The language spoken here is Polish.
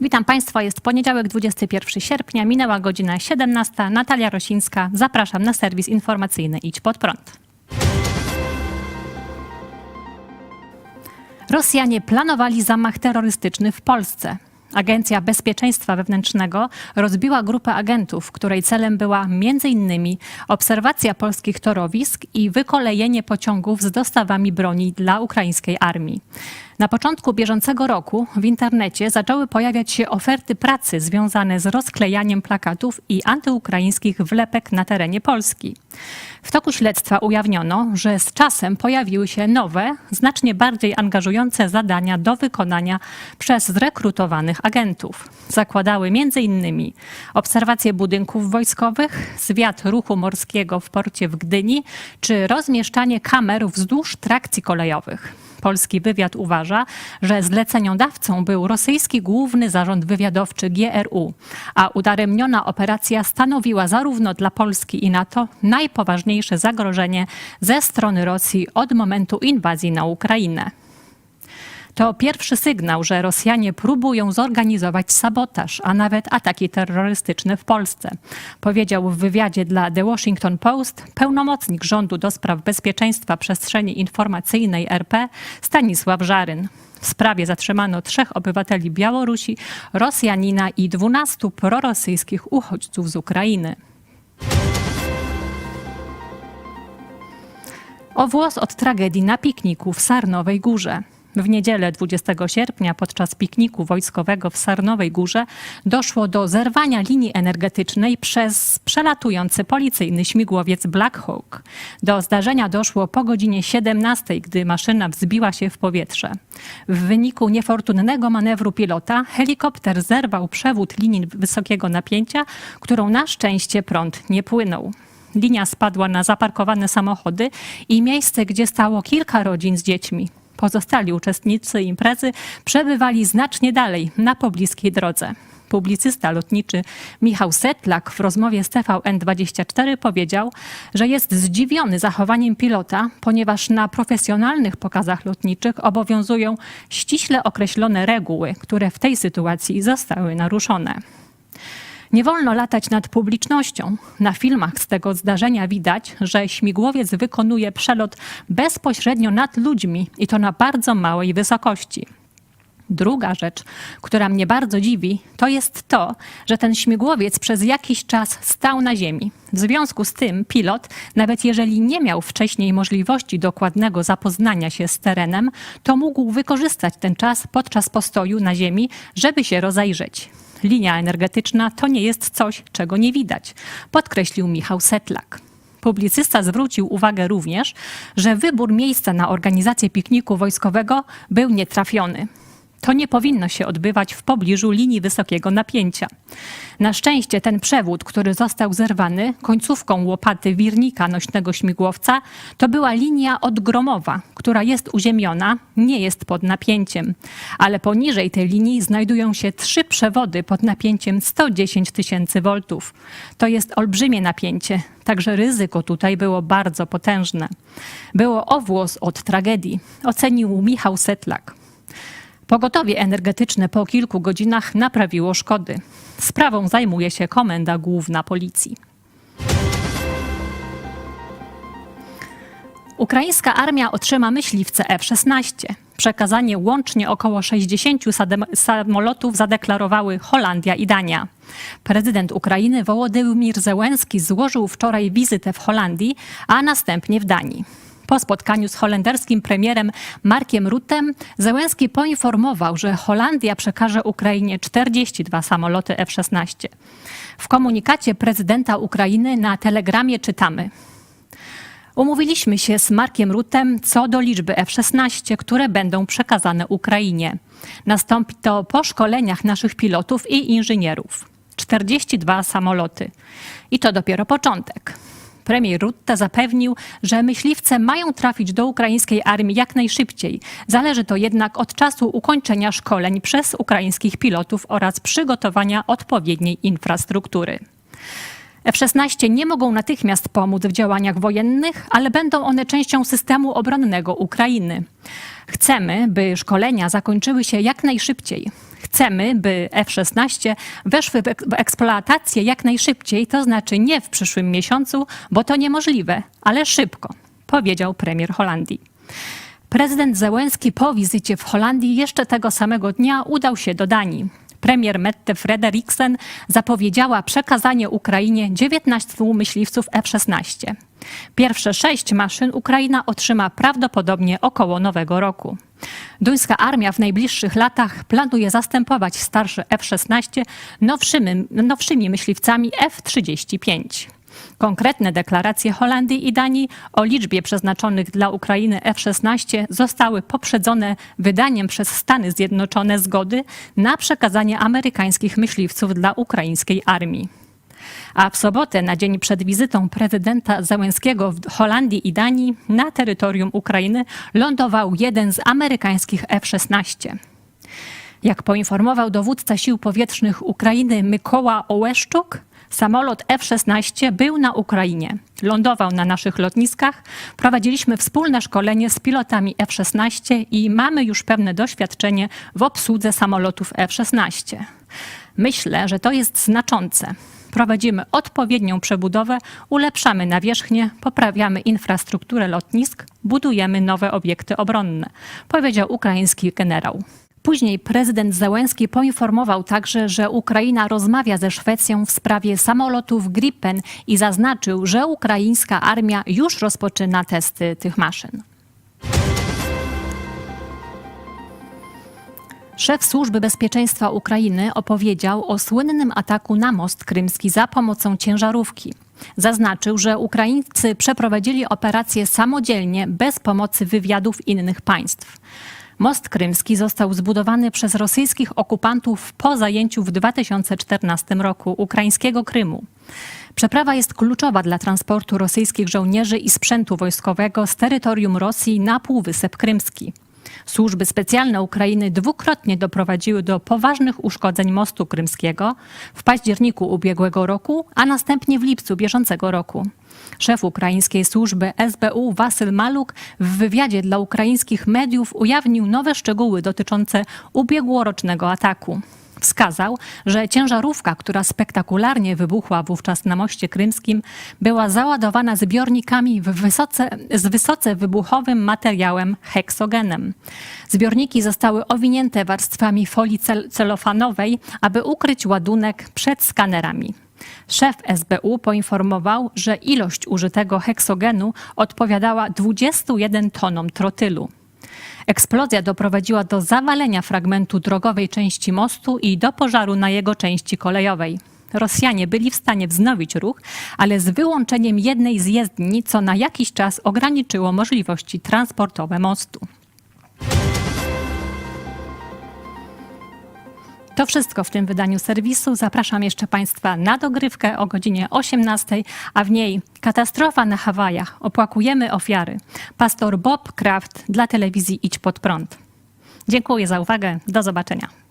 Witam Państwa, jest poniedziałek 21 sierpnia, minęła godzina 17. Natalia Rosińska, zapraszam na serwis informacyjny Idź Pod Prąd. Rosjanie planowali zamach terrorystyczny w Polsce. Agencja Bezpieczeństwa Wewnętrznego rozbiła grupę agentów, której celem była m.in. obserwacja polskich torowisk i wykolejenie pociągów z dostawami broni dla ukraińskiej armii. Na początku bieżącego roku w internecie zaczęły pojawiać się oferty pracy związane z rozklejaniem plakatów i antyukraińskich wlepek na terenie Polski. W toku śledztwa ujawniono, że z czasem pojawiły się nowe, znacznie bardziej angażujące zadania do wykonania przez zrekrutowanych agentów. Zakładały m.in. obserwację budynków wojskowych, zwiat ruchu morskiego w porcie w Gdyni czy rozmieszczanie kamer wzdłuż trakcji kolejowych. Polski wywiad uważa, że zleceniodawcą był rosyjski główny zarząd wywiadowczy GRU, a udaremniona operacja stanowiła zarówno dla Polski i NATO najpoważniejsze zagrożenie ze strony Rosji od momentu inwazji na Ukrainę. To pierwszy sygnał, że Rosjanie próbują zorganizować sabotaż, a nawet ataki terrorystyczne w Polsce, powiedział w wywiadzie dla The Washington Post pełnomocnik rządu do spraw bezpieczeństwa przestrzeni informacyjnej RP Stanisław Żaryn. W sprawie zatrzymano trzech obywateli Białorusi, Rosjanina i dwunastu prorosyjskich uchodźców z Ukrainy. O włos od tragedii na pikniku w Sarnowej Górze. W niedzielę 20 sierpnia podczas pikniku wojskowego w Sarnowej Górze doszło do zerwania linii energetycznej przez przelatujący policyjny śmigłowiec Black Hawk. Do zdarzenia doszło po godzinie 17, gdy maszyna wzbiła się w powietrze. W wyniku niefortunnego manewru pilota helikopter zerwał przewód linii wysokiego napięcia, którą na szczęście prąd nie płynął. Linia spadła na zaparkowane samochody i miejsce, gdzie stało kilka rodzin z dziećmi. Pozostali uczestnicy imprezy przebywali znacznie dalej, na pobliskiej drodze. Publicysta lotniczy Michał Setlak w rozmowie z TVN24 powiedział, że jest zdziwiony zachowaniem pilota, ponieważ na profesjonalnych pokazach lotniczych obowiązują ściśle określone reguły, które w tej sytuacji zostały naruszone. Nie wolno latać nad publicznością. Na filmach z tego zdarzenia widać, że śmigłowiec wykonuje przelot bezpośrednio nad ludźmi i to na bardzo małej wysokości. Druga rzecz, która mnie bardzo dziwi, to jest to, że ten śmigłowiec przez jakiś czas stał na ziemi. W związku z tym pilot, nawet jeżeli nie miał wcześniej możliwości dokładnego zapoznania się z terenem, to mógł wykorzystać ten czas podczas postoju na ziemi, żeby się rozejrzeć. Linia energetyczna to nie jest coś, czego nie widać, podkreślił Michał Setlak. Publicysta zwrócił uwagę również, że wybór miejsca na organizację pikniku wojskowego był nietrafiony. To nie powinno się odbywać w pobliżu linii wysokiego napięcia. Na szczęście ten przewód, który został zerwany końcówką łopaty wirnika nośnego śmigłowca, to była linia odgromowa, która jest uziemiona, nie jest pod napięciem. Ale poniżej tej linii znajdują się trzy przewody pod napięciem 110 tysięcy voltów. To jest olbrzymie napięcie, także ryzyko tutaj było bardzo potężne. Było o włos od tragedii, ocenił Michał Setlak. Pogotowie energetyczne po kilku godzinach naprawiło szkody. Sprawą zajmuje się Komenda Główna Policji. Ukraińska armia otrzyma myśliwce F-16. Przekazanie łącznie około 60 samolotów zadeklarowały Holandia i Dania. Prezydent Ukrainy Wołodymir Zełenski złożył wczoraj wizytę w Holandii, a następnie w Danii. Po spotkaniu z holenderskim premierem Markiem Ruttem Zełenski poinformował, że Holandia przekaże Ukrainie 42 samoloty F-16. W komunikacie prezydenta Ukrainy na telegramie czytamy: Umówiliśmy się z Markiem Rutem co do liczby F-16, które będą przekazane Ukrainie. Nastąpi to po szkoleniach naszych pilotów i inżynierów. 42 samoloty. I to dopiero początek. Premier Rutte zapewnił, że myśliwce mają trafić do ukraińskiej armii jak najszybciej. Zależy to jednak od czasu ukończenia szkoleń przez ukraińskich pilotów oraz przygotowania odpowiedniej infrastruktury. F-16 nie mogą natychmiast pomóc w działaniach wojennych, ale będą one częścią systemu obronnego Ukrainy. Chcemy, by szkolenia zakończyły się jak najszybciej. Chcemy, by F-16 weszły w ek- w eksploatację jak najszybciej, to znaczy nie w przyszłym miesiącu, bo to niemożliwe, ale szybko, powiedział premier Holandii. Prezydent Zełenski po wizycie w Holandii jeszcze tego samego dnia udał się do Danii. Premier Mette Frederiksen zapowiedziała przekazanie Ukrainie 19 myśliwców F-16. Pierwsze sześć maszyn Ukraina otrzyma prawdopodobnie około nowego roku. Duńska armia w najbliższych latach planuje zastępować starsze F-16 nowszymi, nowszymi myśliwcami F-35. Konkretne deklaracje Holandii i Danii o liczbie przeznaczonych dla Ukrainy F-16 zostały poprzedzone wydaniem przez Stany Zjednoczone zgody na przekazanie amerykańskich myśliwców dla ukraińskiej armii. A w sobotę, na dzień przed wizytą prezydenta Zełenskiego w Holandii i Danii, na terytorium Ukrainy lądował jeden z amerykańskich F-16. Jak poinformował dowódca sił powietrznych Ukrainy Mykoła Ołeszczuk, samolot F-16 był na Ukrainie. Lądował na naszych lotniskach. Prowadziliśmy wspólne szkolenie z pilotami F-16 i mamy już pewne doświadczenie w obsłudze samolotów F-16. Myślę, że to jest znaczące. Prowadzimy odpowiednią przebudowę, ulepszamy nawierzchnię, poprawiamy infrastrukturę lotnisk, budujemy nowe obiekty obronne, powiedział ukraiński generał. Później prezydent Zełenski poinformował także, że Ukraina rozmawia ze Szwecją w sprawie samolotów Gripen i zaznaczył, że ukraińska armia już rozpoczyna testy tych maszyn. Szef Służby Bezpieczeństwa Ukrainy opowiedział o słynnym ataku na most krymski za pomocą ciężarówki. Zaznaczył, że Ukraińcy przeprowadzili operację samodzielnie, bez pomocy wywiadów innych państw. Most krymski został zbudowany przez rosyjskich okupantów po zajęciu w 2014 roku ukraińskiego Krymu. Przeprawa jest kluczowa dla transportu rosyjskich żołnierzy i sprzętu wojskowego z terytorium Rosji na Półwysep Krymski. Służby specjalne Ukrainy dwukrotnie doprowadziły do poważnych uszkodzeń mostu krymskiego w październiku ubiegłego roku, a następnie w lipcu bieżącego roku. Szef ukraińskiej służby SBU Wasyl Maluk w wywiadzie dla ukraińskich mediów ujawnił nowe szczegóły dotyczące ubiegłorocznego ataku. Wskazał, że ciężarówka, która spektakularnie wybuchła wówczas na moście krymskim, była załadowana zbiornikami wysoce, z wysoce wybuchowym materiałem heksogenem. Zbiorniki zostały owinięte warstwami folii cel celofanowej, aby ukryć ładunek przed skanerami. Szef SBU poinformował, że ilość użytego heksogenu odpowiadała 21 tonom trotylu. Eksplozja doprowadziła do zawalenia fragmentu drogowej części mostu i do pożaru na jego części kolejowej. Rosjanie byli w stanie wznowić ruch, ale z wyłączeniem jednej z jezdni, co na jakiś czas ograniczyło możliwości transportowe mostu. To wszystko w tym wydaniu serwisu. Zapraszam jeszcze Państwa na dogrywkę o godzinie 18, a w niej katastrofa na Hawajach. Opłakujemy ofiary. Pastor Bob Kraft dla telewizji Idź Pod Prąd. Dziękuję za uwagę. Do zobaczenia.